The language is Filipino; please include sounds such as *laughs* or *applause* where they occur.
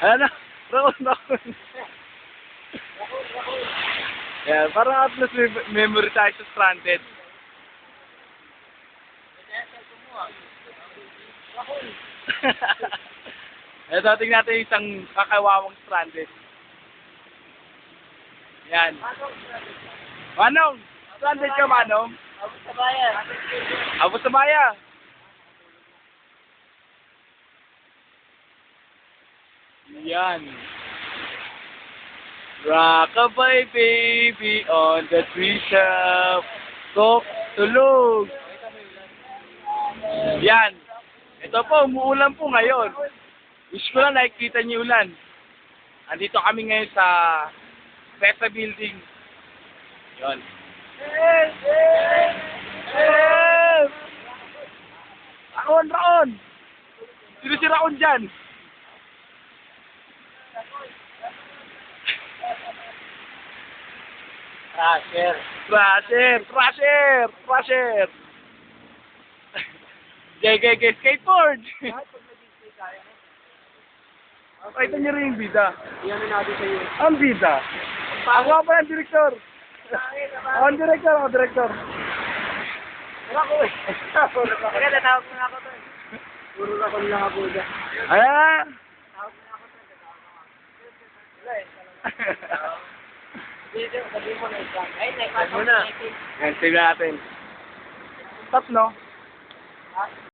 Ano na? Rakon, rakon. Yeah, parang at least may memory tayo sa stranded. Ito, tingnan natin yung isang kakawawang stranded. Yan. Manong! Stranded ka, Manong? Abot sa bayan. Abot sa baya. Yan. Rockabye baby on the tree top. Tok, tulog. Yan. Ito po, umuulan po ngayon. Wish ko lang nakikita niyo ulan. Andito kami ngayon sa PETA building. Yon. Raon, Raon! Sino si Raon dyan? Crusher. Crusher! Crusher! Crusher! *laughs* JGG Skateboard! Pakita niyo rin yung bida. Yan na natin sa iyo. Ang bida. Ako pa yung direktor. Ako ang direktor, ako direktor. Wala ko eh. Teka, natawag mo na ako to. Puro na ko lang ako dyan. Ayan! Tawag mo na ako to. Wala eh. Dito, sabihin mo na isang. Ay, naipasok Muna. na. Yan, tingnan natin. Ha?